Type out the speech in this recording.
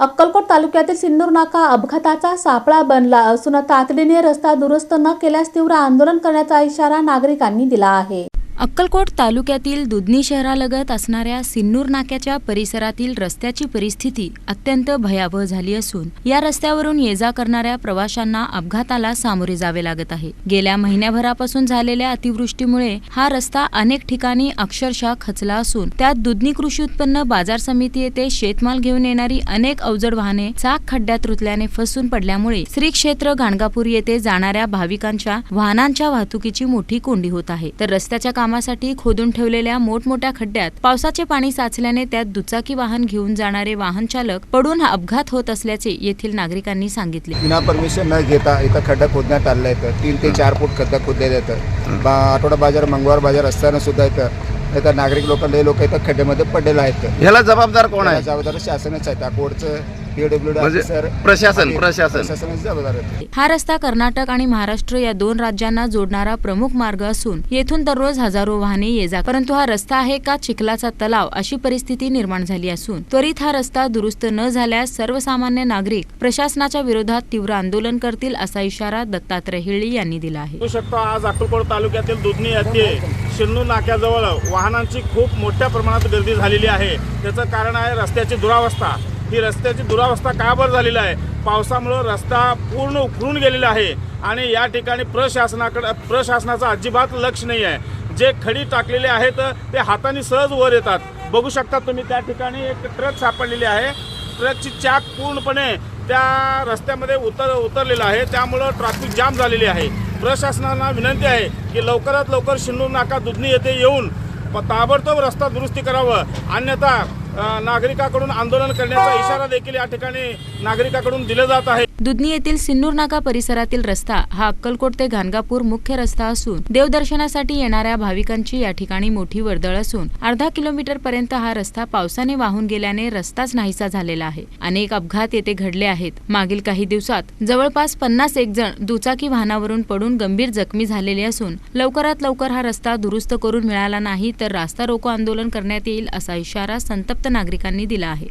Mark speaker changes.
Speaker 1: अक्कलकोट तालुक्यातील सिन्नूर नाका अपघाताचा सापळा बनला असून तातडीने रस्ता दुरुस्त न केल्यास तीव्र आंदोलन करण्याचा इशारा नागरिकांनी दिला आहे.
Speaker 2: अक्कलकोट तालुक्यातील दुधनी शहरालगत असणाऱ्या सिन्नूर नाक्याच्या परिसरातील रस्त्याची परिस्थिती अत्यंत भयावह झाली असून या रस्त्यावरून ये जा करणाऱ्या प्रवाशांना अपघाताला सामोरे जावे लागत आहे. गेल्या महिन्याभरापासून झालेल्या अतिवृष्टीमुळे हा रस्ता अनेक ठिकाणी अक्षरशः खचला असून त्यात दुधनी कृषी उत्पन्न बाजार समिती येथे शेतमाल घेऊन येणारी अनेक अवजड वाहने चाक खड्ड्यात रुतल्याने फसून पडल्यामुळे श्री क्षेत्र गाणगापूर येथे जाणाऱ्या भाविकांच्या वाहनांच्या वाहतुकीची मोठी कोंडी होत आहे. तर रस्त्याच्या कामासाठी खोदून ठेवलेल्या मोठमोठ्या खड्ड्यात पावसाचे पाणी साचल्याने त्यात दुचाकी वाहन घेऊन जाणारे वाहन चालक पडून हा अपघात होत असल्याचे येथील नागरिकांनी सांगितले.
Speaker 3: विना परमिशन न घेता इथं खड्डा खोदण्यात आलेला आहे तीन ते चार फूट खड्डा खोदलेला येतं बा आठवडा बाजार मंगळवार बाजार असताना सुद्धा इथं इथं नागरिक लोक लय लोक इथं खड्ड्यामध्ये पडलेले आहेत.
Speaker 4: ह्याला जबाबदार कोण आहे?
Speaker 3: जबाबदार शासनच आहे. त्या कोडचं पीडब्ल्यू डी
Speaker 4: म्हणजे प्रशासन, प्रशासन.
Speaker 3: प्रशासनाची जबाबदार आहे.
Speaker 2: हा रस्ता कर्नाटक आणि महाराष्ट्र या दोन राज्यांना जोडणारा प्रमुख मार्ग असून येथून दररोज हजारो वाहने ये जा परंतु हा रस्ता आहे का चिखलाचा तलाव अशी परिस्थिती निर्माण झाली असून त्वरित हा रस्ता दुरुस्त न झाल्यास सर्वसामान्य नागरिक प्रशासनाच्या विरोधात तीव्र आंदोलन करतील असा इशारा दत्तात्रय हिळी यांनी दिला आहे.
Speaker 5: आज अक्कलकोट तालुक्यातील दुधनी येथे शिन्नू नाक्याजवळ वाहनांची खूप मोठ्या प्रमाणात गर्दी झालेली आहे. त्याचं कारण आहे रस्त्याची दुरावस्था. ही रस्त्याची दुरावस्था का बरं झालेली आहे? पावसामुळं रस्ता पूर्ण उखडून गेलेला आहे आणि या ठिकाणी प्रशासनाकडं प्रशासनाचं अजिबात लक्ष नाही आहे. जे खडी टाकलेले आहेत ते हाताने सहज वर येतात. बघू शकता तुम्ही त्या ठिकाणी एक ट्रक सापडलेली आहे. ट्रकची चाक पूर्णपणे त्या रस्त्यामध्ये उतर उतरलेलं आहे. त्यामुळं ट्रॅफिक जाम झालेली आहे. प्रशासनाला विनंती आहे की लवकरात लवकर शिन्नूर नाका दुधनी येथे येऊन ताबडतोब रस्ता दुरुस्ती करावं. अन्यथा नागरिकाकडून आंदोलन करण्याचा इशारा देखील या ठिकाणी नागरिकाकडून दिला जात आहे.
Speaker 2: दुधनी येथील सिन्नूर नाका परिसरातील रस्ता हा अक्कलकोट ते घाणगापूर मुख्य रस्ता असून देवदर्शनासाठी येणाऱ्या भाविकांची या ठिकाणी मोठी वर्दळ असून अर्धा किलोमीटर पर्यंत हा रस्ता पावसाने वाहून गेल्याने रस्ताच नाहीसा झालेला आहे. अनेक अपघात येथे घडले आहेत. मागील काही दिवसात जवळपास पन्नास एक जण दुचाकी वाहनावरून पडून गंभीर जखमी झालेले असून लवकरात लवकर हा रस्ता दुरुस्त करून मिळाला नाही तर रास्ता रोको आंदोलन करण्यात येईल असा इशारा संतप्त नागरिकांनी दिला आहे.